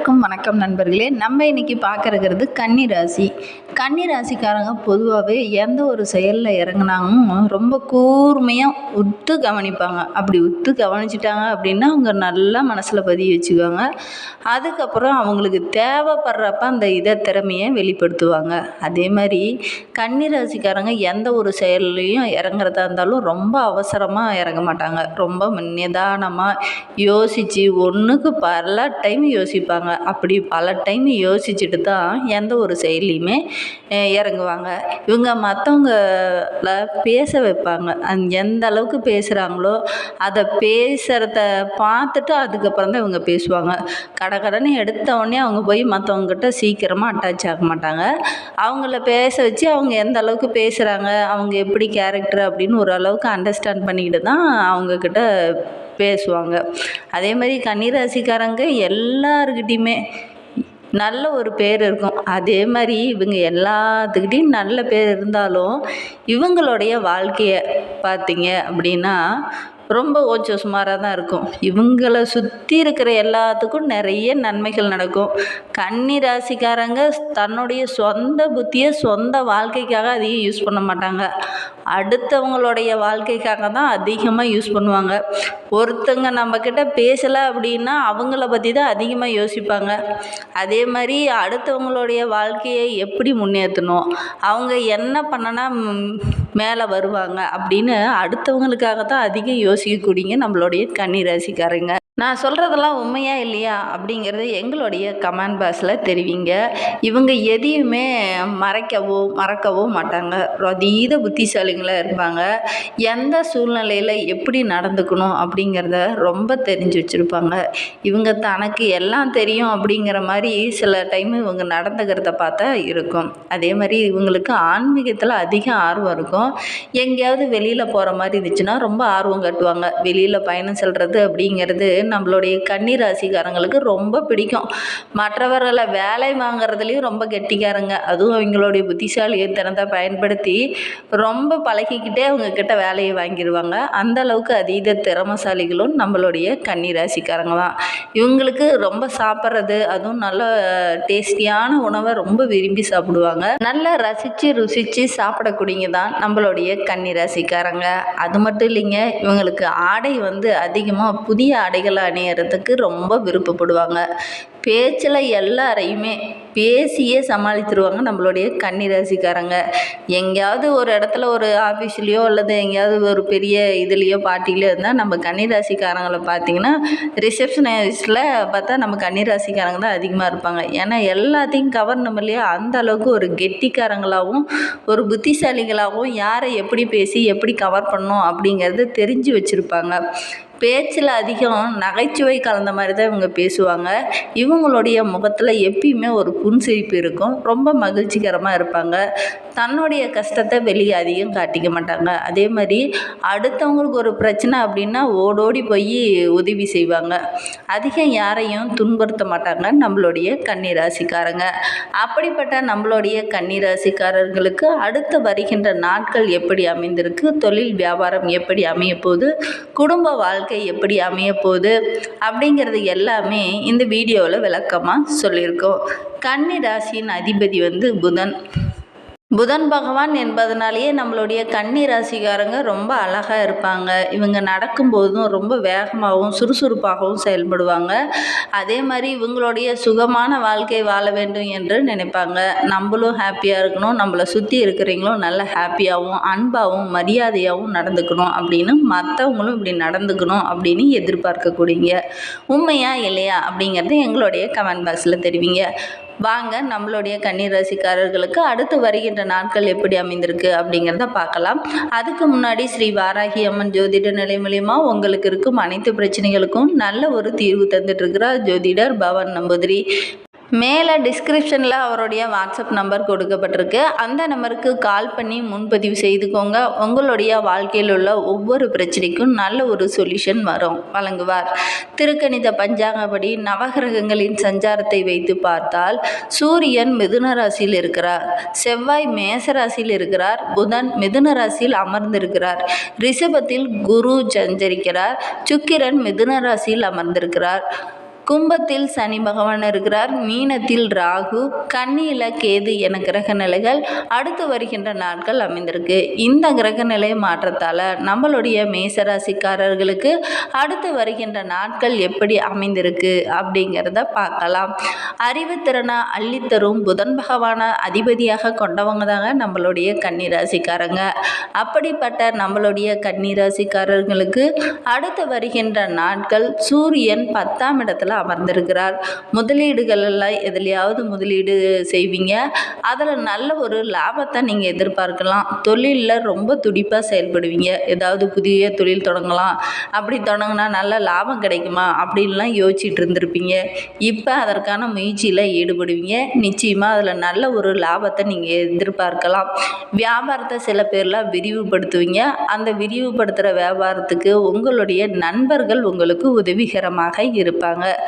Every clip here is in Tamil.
வணக்கம் வணக்கம் நண்பர்களே. நம்ம இன்னைக்கு பார்க்கறது கன்னி ராசி கன்னி ராசிக்காரங்க பொதுவாகவே எந்த ஒரு செயலில் இறங்குனாலும் ரொம்ப கூர்மையாக உத்து கவனிப்பாங்க. அப்படி உத்து கவனிச்சிட்டாங்க அப்படின்னா அவங்க நல்லா மனசில் பதிய வச்சுக்குவாங்க. அதுக்கப்புறம் அவங்களுக்கு தேவைப்படுறப்ப அந்த இதை திறமையை வெளிப்படுத்துவாங்க. அதே மாதிரி கன்னி ராசிக்காரங்க எந்த ஒரு செயல்லையும் இறங்குறதா இருந்தாலும் ரொம்ப அவசரமாக இறங்க மாட்டாங்க. ரொம்ப நிதானமாக யோசித்து ஒன்றுக்கு பல டைம் யோசிப்பாங்க. அப்படி பல டைம் யோசிச்சுட்டு தான் எந்த ஒரு செயல்லையுமே இறங்குவாங்க. இவங்க மற்றவங்கள பேச வைப்பாங்க. அந் எந்த அளவுக்கு பேசுகிறாங்களோ அதை பேசுகிறத பார்த்துட்டு அதுக்கப்புறம் தான் இவங்க பேசுவாங்க. கடை கடனை எடுத்த உடனே அவங்க போய் மற்றவங்ககிட்ட சீக்கிரமாக அட்டாச் ஆக மாட்டாங்க. அவங்கள பேச வச்சு அவங்க எந்த அளவுக்கு பேசுகிறாங்க அவங்க எப்படி கேரக்டர் அப்படின்னு ஒரு அளவுக்கு அண்டர்ஸ்டாண்ட் பண்ணிக்கிட்டு தான் அவங்கக்கிட்ட பேசுவாங்க. அதே மாதிரி கன்னிராசிக்காரங்க எல்லாருக்கிட்டேயுமே நல்ல ஒரு பேர் இருக்கும். அதே மாதிரி இவங்க எல்லாத்துக்கிட்டையும் நல்ல பேர் இருந்தாலும் இவங்களுடைய வாழ்க்கையை பார்த்தீங்க அப்படின்னா ரொம்ப ஓச்சோ சுமாராக தான் இருக்கும். இவங்களை சுற்றி இருக்கிற எல்லாத்துக்கும் நிறைய நன்மைகள் நடக்கும். கன்னி ராசிக்காரங்க தன்னுடைய சொந்த புத்தியை சொந்த வாழ்க்கைக்காக அதிகம் யூஸ் பண்ண மாட்டாங்க. அடுத்தவங்களுடைய வாழ்க்கைக்காக தான் அதிகமாக யூஸ் பண்ணுவாங்க. ஒருத்தங்க நம்மக்கிட்ட பேசலை அப்படின்னா அவங்கள பற்றி தான் அதிகமாக யோசிப்பாங்க. அதே மாதிரி அடுத்தவங்களுடைய வாழ்க்கையை எப்படி முன்னேற்றணும் அவங்க என்ன பண்ணனா மேலே வருவாங்க அப்படின்னு அடுத்தவங்களுக்காக தான் அதிகம் யோசிக்கக்கூடியங்க நம்மளுடைய கன்னி ராசிக்காரங்க நான் சொல்கிறதெல்லாம் உண்மையா இல்லையா அப்படிங்கிறது எங்களுடைய கமெண்ட் பாக்ஸில் தெரிவிங்க. இவங்க எதையுமே மறைக்கவோ மறக்கவோ மாட்டாங்க. அதீத புத்திசாலிங்களாக இருப்பாங்க. எந்த சூழ்நிலையில் எப்படி நடந்துக்கணும் அப்படிங்கிறத ரொம்ப தெரிஞ்சு வச்சுருப்பாங்க. இவங்க தனக்கு எல்லாம் தெரியும் அப்படிங்கிற மாதிரி சில டைம் இவங்க நடந்துக்கிறத பார்த்தா இருக்கும். அதே மாதிரி இவங்களுக்கு ஆன்மீகத்தில் அதிக ஆர்வம் இருக்கும். எங்கேயாவது வெளியில் போகிற மாதிரி இருந்துச்சுன்னா ரொம்ப ஆர்வம் கட்டுவாங்க. வெளியில் பயணம் செல்கிறது அப்படிங்கிறது நம்மளுடைய கன்னி ராசிக்காரங்களுக்கு ரொம்ப பிடிக்கும். மற்றவர்களை வேலை வாங்குறதுலேயும் ரொம்ப கெட்டிக்காரங்க. அதுவும் அவங்களுடைய புத்திசாலித்தனத்தை பயன்படுத்தி ரொம்ப பழகிக்கிட்டே அவங்க கிட்ட வேலையை வாங்கிடுவாங்க அந்த அளவுக்கு அதீத திறமசாலிகளும் நம்மளுடைய கன்னி ராசிக்காரங்க தான். இவங்களுக்கு ரொம்ப சாப்பிட்றது அதுவும் நல்ல டேஸ்டியான உணவை ரொம்ப விரும்பி சாப்பிடுவாங்க. நல்லா ரசித்து ருசித்து சாப்பிடக்கூடியங்க தான் நம்மளுடைய கன்னி ராசிக்காரங்க அது மட்டும் இல்லைங்க இவங்களுக்கு ஆடை வந்து அதிகமாக புதிய ஆடைகளை அணியறதுக்கு ரொம்ப விருப்பப்படுவாங்க. பேச்சில் எல்லாரையுமே பேசியே சமாளித்துருவாங்க நம்மளுடைய கன்னி ராசிக்காரங்க எங்கேயாவது ஒரு இடத்துல ஒரு ஆஃபீஸ்லேயோ அல்லது எங்கேயாவது ஒரு பெரிய இதுலேயோ பார்ட்டிலையோ இருந்தால் நம்ம கன்னி ராசிக்காரங்களை பார்த்தீங்கன்னா ரிசப்ஷனிஸ்டில் பார்த்தா நம்ம கன்னி ராசிக்காரங்க தான் அதிகமாக இருப்பாங்க. ஏன்னா எல்லாத்தையும் கவர்னம் இல்லையா? அந்த அளவுக்கு ஒரு கெட்டிக்காரங்களாகவும் ஒரு புத்திசாலிகளாகவும் யாரை எப்படி பேசி எப்படி கவர் பண்ணணும் அப்படிங்கிறத தெரிஞ்சு வச்சுருப்பாங்க. பேச்சில் அதிகம் நகைச்சுவை கலந்த மாதிரி தான் இவங்க பேசுவாங்க. இவங்களுடைய முகத்தில் எப்பயுமே ஒரு புன்சிரிப்பு இருக்கும். ரொம்ப மகிழ்ச்சிகரமாக இருப்பாங்க. தன்னுடைய கஷ்டத்தை வெளியே அதிகம் காட்டிக்க மாட்டாங்க. அதே மாதிரி அடுத்தவங்களுக்கு ஒரு பிரச்சனை அப்படின்னா ஓடோடி போய் உதவி செய்வாங்க. அதிகம் யாரையும் துன்புறுத்த மாட்டாங்க நம்மளுடைய கன்னிராசிக்காரங்க. அப்படிப்பட்ட நம்மளுடைய கன்னிராசிக்காரர்களுக்கு அடுத்து வருகின்ற நாட்கள் எப்படி அமைந்திருக்கு? தொழில் வியாபாரம் எப்படி அமைய போகுது? குடும்ப வாழ்க்கை எப்படி அமைய போகுது? அப்படிங்கிறது எல்லாமே இந்த வீடியோவில் விளக்கமாக சொல்லியிருக்கோம். கன்னி ராசியின் அதிபதி வந்து புதன். புதன் பகவான் என்பதனாலேயே நம்மளுடைய கன்னி ராசிக்காரங்க ரொம்ப அழகாக இருப்பாங்க. இவங்க நடக்கும்போதும் ரொம்ப வேகமாகவும் சுறுசுறுப்பாகவும் செயல்படுவாங்க. அதே மாதிரி இவங்களுடைய சுகமான வாழ்க்கை வாழ வேண்டும் என்று நினைப்பாங்க. நம்மளும் ஹாப்பியாக இருக்கணும். நம்மளை சுற்றி இருக்கிறவங்களும் நல்ல ஹாப்பியாகவும் அன்பாகவும் மரியாதையாகவும் நடந்துக்கணும் அப்படின்னு மற்றவங்களும் இப்படி நடந்துக்கணும் அப்படின்னு எதிர்பார்க்கக்கூடியங்க. உண்மையா இல்லையா அப்படிங்கிறது எங்களுடைய கமெண்ட் பாக்ஸில் தெரிவிங்க. வாங்க நம்மளுடைய கன்னி ராசிக்காரர்களுக்கு அடுத்து வருகின்ற நாட்கள் எப்படி அமைந்திருக்கு அப்படிங்கிறத பார்க்கலாம். அதுக்கு முன்னாடி ஸ்ரீ வாராகி அம்மன் ஜோதிட நிலை மூலயமா உங்களுக்கு இருக்கும் அனைத்து பிரச்சனைகளுக்கும் நல்ல ஒரு தீர்வு தந்துட்டு இருக்கிறார் ஜோதிடர் பவன் நம்பூதிரி. மேலே டிஸ்கிரிப்ஷனில் அவருடைய வாட்ஸ்அப் நம்பர் கொடுக்கப்பட்டிருக்கு. அந்த நம்பருக்கு கால் பண்ணி முன்பதிவு செய்துக்கோங்க. உங்களுடைய வாழ்க்கையில் உள்ள ஒவ்வொரு பிரச்சனைக்கும் நல்ல ஒரு சொல்யூஷன் வரும் வழங்குவார். திருக்கணித பஞ்சாங்கப்படி நவகிரகங்களின் சஞ்சாரத்தை வைத்து பார்த்தால் சூரியன் மிதுன ராசியில் இருக்கிறார். செவ்வாய் மேச ராசியில் இருக்கிறார். புதன் மிதுன ராசியில் அமர்ந்திருக்கிறார். ரிஷபத்தில் குரு சஞ்சரிக்கிறார். சுக்கிரன் மிதுன ராசியில் அமர்ந்திருக்கிறார். கும்பத்தில் சனி பகவான் இருக்கிறார். மீனத்தில் ராகு கன்னியில் கேது என கிரக நிலைகள் அடுத்து வருகின்ற நாட்கள் அமைந்திருக்கு. இந்த கிரக நிலை மாற்றத்தால் நம்மளுடைய மேசராசிக்காரர்களுக்கு அடுத்து வருகின்ற நாட்கள் எப்படி அமைந்திருக்கு அப்படிங்கிறத பார்க்கலாம். அறிவுத்திறனை அள்ளித்தரும் புதன் பகவான அதிபதியாக கொண்டவங்க தாங்க நம்மளுடைய கன்னிராசிக்காரங்க. அப்படிப்பட்ட நம்மளுடைய கன்னிராசிக்காரர்களுக்கு அடுத்து வருகின்ற நாட்கள் சூரியன் பத்தாம் இடத்துல அமர்ந்திருக்கிறார். முதலீடுகள் எல்லாம் எதுலையாவது முதலீடு செய்வீங்க. அதில் நல்ல ஒரு லாபத்தை நீங்கள் எதிர்பார்க்கலாம். தொழிலில் ரொம்ப துடிப்பாக செயல்படுவீங்க. ஏதாவது புதிய தொழில் தொடங்கலாம். அப்படி தொடங்கினா நல்ல லாபம் கிடைக்குமா? அப்படின்லாம் யோசிச்சுட்டு இருந்திருப்பீங்க. இப்போ அதற்கான முயற்சியில் ஈடுபடுவீங்க. நிச்சயமாக அதில் நல்ல ஒரு லாபத்தை நீங்கள் எதிர்பார்க்கலாம். வியாபாரத்தை சில பேர்லாம் விரிவுபடுத்துவீங்க. அந்த விரிவுபடுத்துகிற வியாபாரத்துக்கு உங்களுடைய நண்பர்கள் உங்களுக்கு உதவிகரமாக இருப்பாங்க.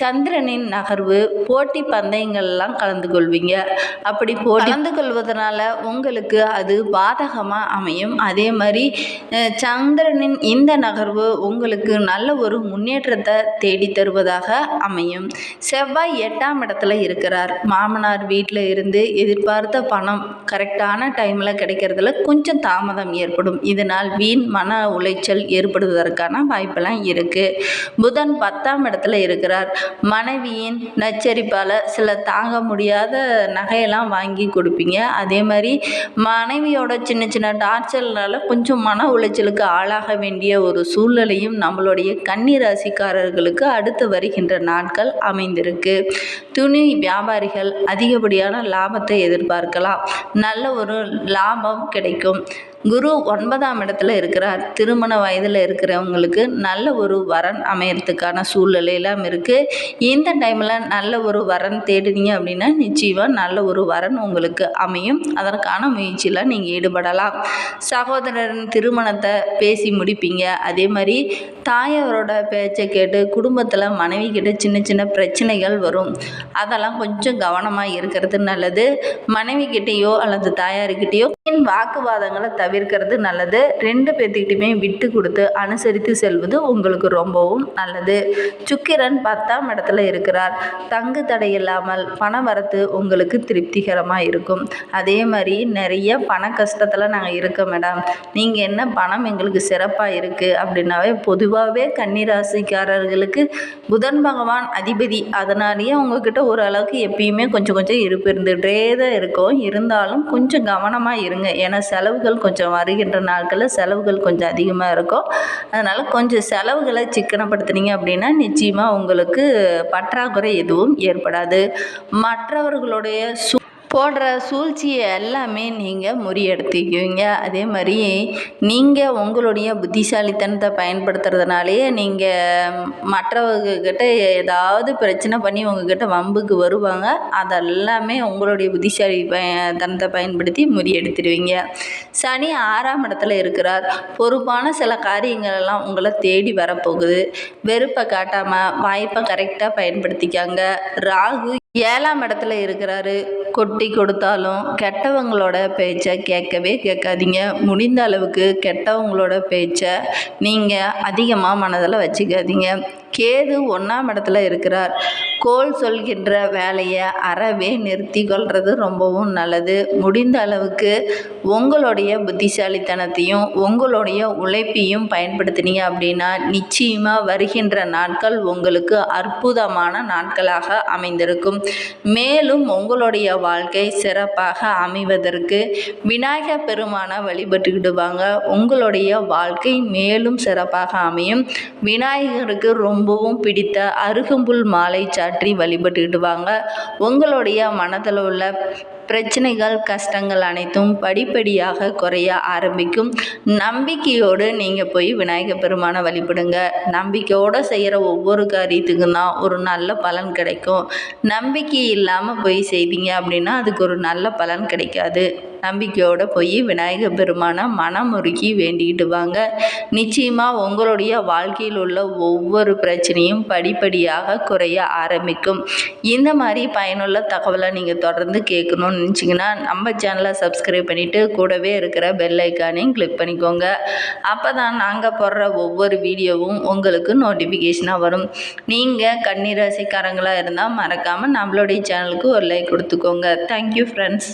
சந்திரனின் நகர்வு போட்டி பந்தயங்கள்லாம் கலந்து கொள்வீங்க அப்படி போட்டி கலந்து கொள்வதனால உங்களுக்கு அது பாதகமாக அமையும். அதே மாதிரி சந்திரனின் இந்த நகர்வு உங்களுக்கு நல்ல ஒரு முன்னேற்றத்தை தேடி தருவதாக அமையும். செவ்வாய் எட்டாம் இடத்துல இருக்கிறார். மாமனார் வீட்டில் இருந்து எதிர்பார்த்த பணம் கரெக்டான டைமில் கிடைக்கிறதுல கொஞ்சம் தாமதம் ஏற்படும். இதனால் வீண் மன உளைச்சல் ஏற்படுவதற்கான வாய்ப்பெல்லாம் இருக்குது புதன் பத்தாம் இடத்துல இருக்கிறார். மனைவியின் நச்சரிப்பால் சில தாங்க முடியாத நகையெல்லாம் வாங்கி கொடுப்பீங்க. அதே மாதிரி மனைவியோட சின்ன சின்ன டார்ச்சர்னால கொஞ்சம் மன உளைச்சலுக்கு ஆளாக வேண்டிய ஒரு சூழ்நிலையும் நம்மளுடைய கன்னி ராசிக்காரர்களுக்கு அடுத்து வருகின்ற நாட்கள் அமைந்திருக்கு. துணி வியாபாரிகள் அதிகப்படியான லாபத்தை எதிர்பார்க்கலாம். நல்ல ஒரு லாபம் கிடைக்கும். குரு ஒன்பதாம் இடத்துல இருக்கிறார். திருமண வயதில் இருக்கிறவங்களுக்கு நல்ல ஒரு வரன் அமையறதுக்கான சூழ்நிலையெல்லாம் இருக்குது இந்த டைமில் நல்ல ஒரு வரன் தேடினீங்க அப்படின்னா நிச்சயமாக நல்ல ஒரு வரன் உங்களுக்கு அமையும். அதற்கான முயற்சியில் நீங்கள் ஈடுபடலாம். சகோதரன் திருமணத்தை பேசி முடிப்பீங்க. அதே மாதிரி தாயாரோட பேச்சை கேட்டு குடும்பத்தில் மனைவி கிட்ட சின்ன சின்ன பிரச்சனைகள் வரும். அதெல்லாம் கொஞ்சம் கவனமாக இருக்கிறது நல்லது. மனைவி கிட்டேயோ அல்லது தாயார்கிட்டேயோ வாக்குவாதங்களை வாக்குவாதங்களை தவிர்க்கிறது நல்லது. ரெண்டு பேர்த்துக்கிட்டையுமே விட்டு கொடுத்து அனுசரித்து செல்வது உங்களுக்கு ரொம்பவும் நல்லது. சுக்கிரன் பத்தாம் இடத்துல இருக்கிறார். தங்கு தடை இல்லாமல் பண வரத்து உங்களுக்கு திருப்திகரமாக இருக்கும். அதே மாதிரி நிறைய பண கஷ்டத்தில் நாங்கள் இருக்கோம் மேடம். நீங்கள் என்ன பணம் எங்களுக்கு சிறப்பாக இருக்குது அப்படின்னாவே பொதுவாகவே கன்னிராசிக்காரர்களுக்கு புதன் பகவான் அதிபதி. அதனாலேயே உங்ககிட்ட ஓரளவுக்கு எப்பயுமே கொஞ்சம் கொஞ்சம் இருப்பு இருந்துகிட்டே தான் இருக்கும். இருந்தாலும் கொஞ்சம் கவனமாக இருங்க. ஏன்னா செலவுகள் கொஞ்சம் வருகின்ற நாட்களில் செலவுகள் கொஞ்சம் அதிகமாக இருக்கும். அதனால் கொஞ்சம் செலவுகளை சிக்கனப்படுத்துனீங்க அப்படின்னா நிச்சயமாக உங்களுக்கு பற்றாக்குறை எதுவும் ஏற்படாது. மற்றவர்களுடைய சு போடுற சூழ்ச்சியை எல்லாமே நீங்கள் முறியெடுத்துக்குவீங்க அதே மாதிரி நீங்கள் உங்களுடைய புத்திசாலித்தனத்தை பயன்படுத்துறதுனாலேயே நீங்கள் மற்றவங்கக்கிட்ட ஏதாவது பிரச்சனை பண்ணி உங்ககிட்ட வம்புக்கு வருவாங்க. அதெல்லாமே உங்களுடைய புத்திசாலி பய தனத்தை பயன்படுத்தி முறியெடுத்துடுவீங்க சனி ஆறாம் இடத்துல இருக்கிறார். பொறுப்பான சில காரியங்கள் எல்லாம் உங்களை தேடி வரப்போகுது. வெறுப்பை காட்டாமல் வாய்ப்பை கரெக்டாக பயன்படுத்திக்காங்க. ராகு ஏழாம் இடத்துல இருக்கிறாரு. கொட்டி கொடுத்தாலும் கெட்டவங்களோட பேச்சை கேட்கவே கேட்காதீங்க. முடிந்த அளவுக்கு கெட்டவங்களோட பேச்சை நீங்கள் அதிகமாக மனதில் வச்சுக்காதீங்க. கேது ஒன்றாம் இடத்துல இருக்கிறார். கோல் சொல்கின்ற வேலையை அறவே நிறுத்தி கொள்வது ரொம்பவும் நல்லது. முடிந்த அளவுக்கு உங்களுடைய புத்திசாலித்தனத்தையும் உங்களுடைய உழைப்பையும் பயன்படுத்தினீங்க அப்படின்னா நிச்சயமாக வருகின்ற நாட்கள் உங்களுக்கு அற்புதமான நாட்களாக அமைந்திருக்கும். மேலும் உங்களுடைய வாழ்க்கை சிறப்பாக அமைவதற்கு விநாயகர் பெருமானை வழிபட்டுக்கிடுவாங்க. உங்களுடைய வாழ்க்கை மேலும் சிறப்பாக அமையும். விநாயகருக்கு ரொம்பவும் பிடித்த அருகம்புல் மாலை சாற்றி வழிபட்டுக்கிடுவாங்க உங்களுடைய மனதில் உள்ள பிரச்சனைகள் கஷ்டங்கள் அனைத்தும் படிப்படியாக குறைய ஆரம்பிக்கும். நம்பிக்கையோடு நீங்கள் போய் விநாயகர் பெருமானை வழிபடுங்க. நம்பிக்கையோடு செய்கிற ஒவ்வொரு காரியத்துக்கும் தான் ஒரு நல்ல பலன் கிடைக்கும். நம்பிக்கை இல்லாமல் போய் செய்தீங்க அப்படின்னா அதுக்கு ஒரு நல்ல பலன் கிடைக்காது. நம்பிக்கையோடு போய் விநாயகர் பெருமானை மனமுருகி வேண்டிக்கிட்டு வாங்க. நிச்சயமாக உங்களுடைய வாழ்க்கையில் உள்ள ஒவ்வொரு பிரச்சனையும் படிப்படியாக குறைய ஆரம்பிக்கும். இந்த மாதிரி பயனுள்ள தகவலை நீங்கள் தொடர்ந்து கேட்கணும்னு தெரிஞ்சுக்கணும்னு நினச்சிங்கன்னா நம்ம சேனலை சப்ஸ்கிரைப் பண்ணிவிட்டு கூடவே இருக்கிற பெல் ஐக்கானையும் கிளிக் பண்ணிக்கோங்க. அப்போ தான் நாங்கள் போடுற ஒவ்வொரு வீடியோவும் உங்களுக்கு நோட்டிஃபிகேஷனாக வரும். நீங்கள் கன்னிராசிக்காரங்களாக இருந்தால் மறக்காமல் நம்மளுடைய சேனலுக்கு ஒரு லைக் கொடுத்துக்கோங்க. Thank you friends